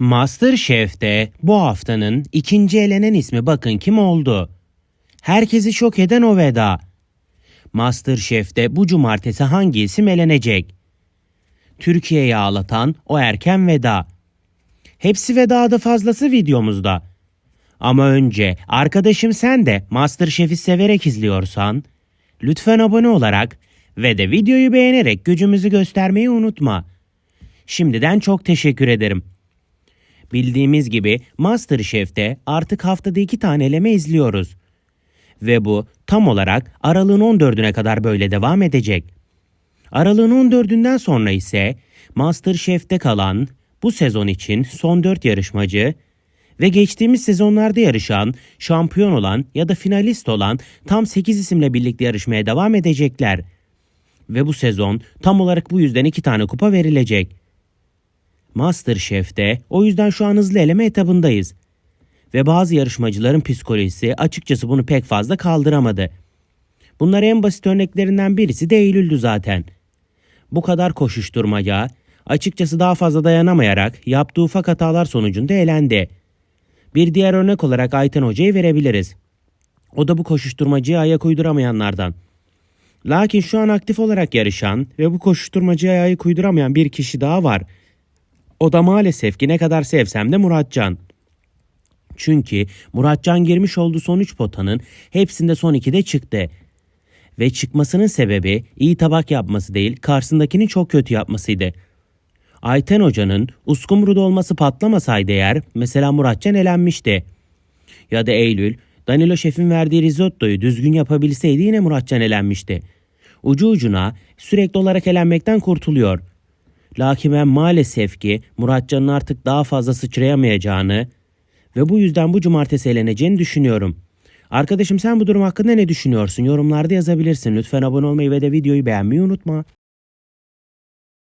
Masterchef'te bu haftanın ikinci elenen ismi bakın kim oldu? Herkesi şok eden o veda. Masterchef'te bu cumartesi hangi isim elenecek? Türkiye'yi ağlatan o erken veda. Hepsi ve daha da fazlası videomuzda. Ama önce arkadaşım sen de Masterchef'i severek izliyorsan lütfen abone olarak ve de videoyu beğenerek gücümüzü göstermeyi unutma. Şimdiden çok teşekkür ederim. Bildiğimiz gibi Masterchef'te artık haftada iki tane eleme izliyoruz. Ve bu tam olarak aralığın 14'üne kadar böyle devam edecek. Aralığın 14'ünden sonra ise Masterchef'te kalan bu sezon için son 4 yarışmacı ve geçtiğimiz sezonlarda yarışan, şampiyon olan ya da finalist olan tam 8 isimle birlikte yarışmaya devam edecekler. Ve bu sezon tam olarak bu yüzden 2 tane kupa verilecek. Masterchef'te o yüzden şu an hızlı eleme etabındayız. Ve bazı yarışmacıların psikolojisi açıkçası bunu pek fazla kaldıramadı. Bunlar en basit örneklerinden birisi de Eylül'dü zaten. Bu kadar koşuşturmaca, açıkçası daha fazla dayanamayarak yaptığı ufak hatalar sonucunda elendi. Bir diğer örnek olarak Ayten Hoca'yı verebiliriz. O da bu koşuşturmacıya ayak uyduramayanlardan. Lakin şu an aktif olarak yarışan ve bu koşuşturmacıya ayak uyduramayan bir kişi daha var. O da maalesef ki ne kadar sevsem de Muratcan. Çünkü Muratcan girmiş olduğu son 3 potanın hepsinde son 2'de çıktı. Ve çıkmasının sebebi iyi tabak yapması değil, karşısındakini çok kötü yapmasıydı. Ayten Hoca'nın uskumruda olması patlamasaydı eğer mesela Muratcan elenmişti. Ya da Eylül, Danilo Şef'in verdiği risottoyu düzgün yapabilseydi yine Muratcan elenmişti. Ucu ucuna sürekli olarak elenmekten kurtuluyor. Lakin maalesef ki Muratcan'ın artık daha fazla sıçrayamayacağını ve bu yüzden bu cumartesi eleneceğini düşünüyorum. Arkadaşım sen bu durum hakkında ne düşünüyorsun? Yorumlarda yazabilirsin. Lütfen abone olmayı ve de videoyu beğenmeyi unutma.